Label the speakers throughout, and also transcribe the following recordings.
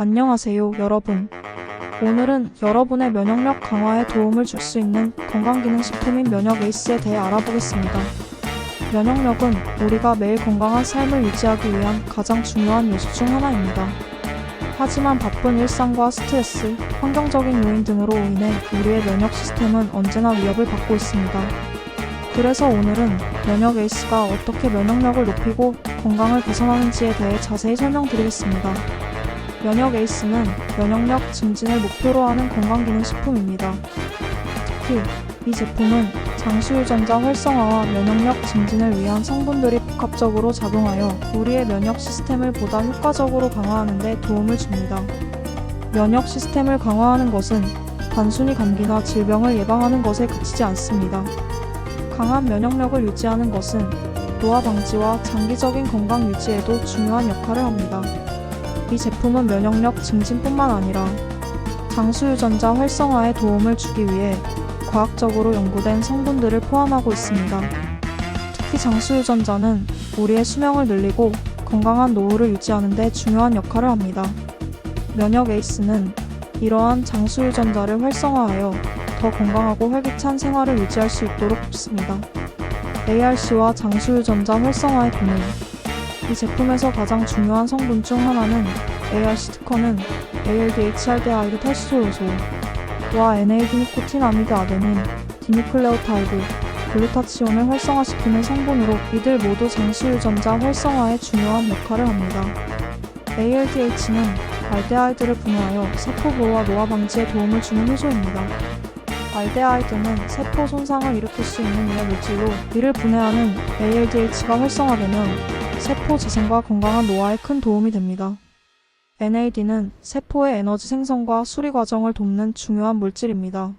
Speaker 1: 안녕하세요, 여러분. 오늘은 여러분의 면역력 강화에 도움을 줄 수 있는 건강기능식품인 면역 에이스에 대해 알아보겠습니다. 면역력은 우리가 매일 건강한 삶을 유지하기 위한 가장 중요한 요소 중 하나입니다. 하지만 바쁜 일상과 스트레스, 환경적인 요인 등으로 인해 우리의 면역 시스템은 언제나 위협을 받고 있습니다. 그래서 오늘은 면역 에이스가 어떻게 면역력을 높이고 건강을 개선하는지에 대해 자세히 설명드리겠습니다. 면역 에이스는 면역력 증진을 목표로 하는 건강기능식품입니다. 특히 이 제품은 장수유전자 활성화와 면역력 증진을 위한 성분들이 복합적으로 작용하여 우리의 면역 시스템을 보다 효과적으로 강화하는 데 도움을 줍니다. 면역 시스템을 강화하는 것은 단순히 감기나 질병을 예방하는 것에 그치지 않습니다. 강한 면역력을 유지하는 것은 노화 방지와 장기적인 건강 유지에도 중요한 역할을 합니다. 이 제품은 면역력 증진뿐만 아니라 장수유전자 활성화에 도움을 주기 위해 과학적으로 연구된 성분들을 포함하고 있습니다. 특히 장수유전자는 우리의 수명을 늘리고 건강한 노후를 유지하는 데 중요한 역할을 합니다. 면역 에이스는 이러한 장수유전자를 활성화하여 더 건강하고 활기찬 생활을 유지할 수 있도록 돕습니다. ARC와 장수유전자 활성화의 기능 이 제품에서 가장 중요한 성분 중 하나는 ARC 특허는 ALDHRD하이드 탈수소 요소와 NA디니코틴아미드 아데닌, 디뉴클레오타이드, 글루타치온을 활성화시키는 성분으로 이들 모두 장수유전자 활성화에 중요한 역할을 합니다. ALDH는 알데하이드를 분해하여 세포 보호와 노화 방지에 도움을 주는 효소입니다. 알데하이드는 세포 손상을 일으킬 수 있는 유해 물질로 이를 분해하는 ALDH가 활성화되면 세포 재생과 건강한 노화에 큰 도움이 됩니다. NAD는 세포의 에너지 생성과 수리 과정을 돕는 중요한 물질입니다.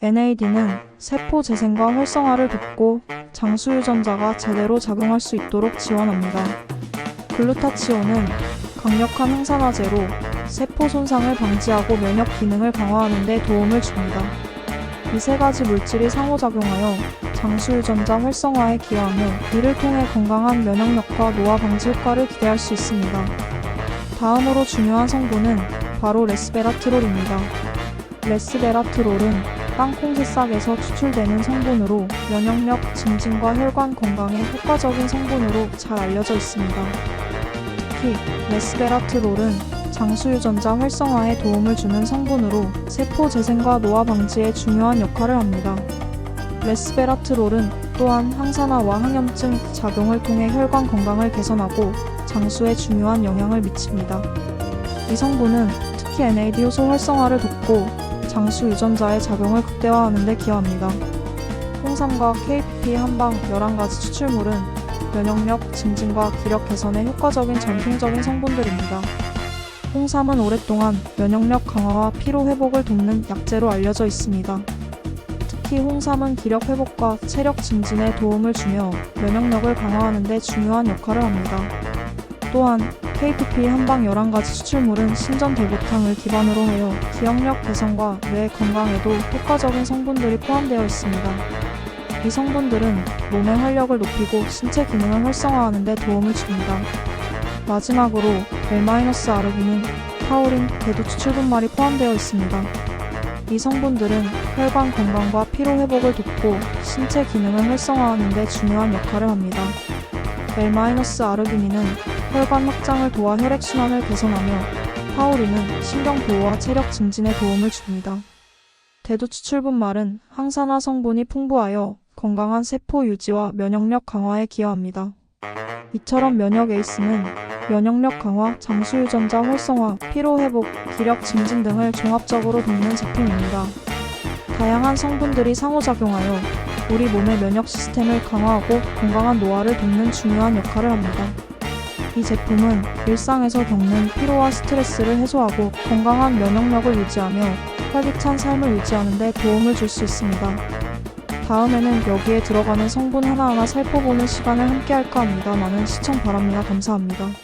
Speaker 1: NAD는 세포 재생과 활성화를 돕고 장수 유전자가 제대로 작용할 수 있도록 지원합니다. 글루타치온은 강력한 항산화제로 세포 손상을 방지하고 면역 기능을 강화하는 데 도움을 줍니다. 이 세 가지 물질이 상호작용하여 장수유전자 활성화에 기여하며 이를 통해 건강한 면역력과 노화 방지 효과를 기대할 수 있습니다. 다음으로 중요한 성분은 바로 레스베라트롤입니다. 레스베라트롤은 땅콩 새싹에서 추출되는 성분으로 면역력 증진과 혈관 건강에 효과적인 성분으로 잘 알려져 있습니다. 특히 레스베라트롤은 장수유전자 활성화에 도움을 주는 성분으로 세포 재생과 노화 방지에 중요한 역할을 합니다. 레스베라트롤은 또한 항산화와 항염증 작용을 통해 혈관 건강을 개선하고 장수에 중요한 영향을 미칩니다. 이 성분은 특히 NAD 효소 활성화를 돕고 장수 유전자의 작용을 극대화하는 데 기여합니다. 홍삼과 KPP 한방 11가지 추출물은 면역력 증진과 기력 개선에 효과적인 전통적인 성분들입니다. 홍삼은 오랫동안 면역력 강화와 피로 회복을 돕는 약재로 알려져 있습니다. 특히 홍삼은 기력 회복과 체력 증진에 도움을 주며 면역력을 강화하는 데 중요한 역할을 합니다. 또한 KPP 한방 11가지 추출물은 신전대구탕을 기반으로 하여 기억력 개선과 뇌 건강에도 효과적인 성분들이 포함되어 있습니다. 이 성분들은 몸의 활력을 높이고 신체 기능을 활성화하는 데 도움을 줍니다. 마지막으로 L-아르기닌, 타우린, 대두 추출분말이 포함되어 있습니다. 이 성분들은 혈관 건강과 피로 회복을 돕고 신체 기능을 활성화하는 데 중요한 역할을 합니다. L-아르기닌은 혈관 확장을 도와 혈액순환을 개선하며 타우린은 신경 보호와 체력 증진에 도움을 줍니다. 대두 추출분말은 항산화 성분이 풍부하여 건강한 세포 유지와 면역력 강화에 기여합니다. 이처럼 면역 에이스는 면역력 강화, 장수유전자 활성화, 피로 회복, 기력 증진 등을 종합적으로 돕는 제품입니다. 다양한 성분들이 상호작용하여 우리 몸의 면역 시스템을 강화하고 건강한 노화를 돕는 중요한 역할을 합니다. 이 제품은 일상에서 겪는 피로와 스트레스를 해소하고 건강한 면역력을 유지하며 활기찬 삶을 유지하는 데 도움을 줄 수 있습니다. 다음에는 여기에 들어가는 성분 하나하나 살펴보는 시간을 함께 할까 합니다. 많은 시청 바랍니다. 감사합니다.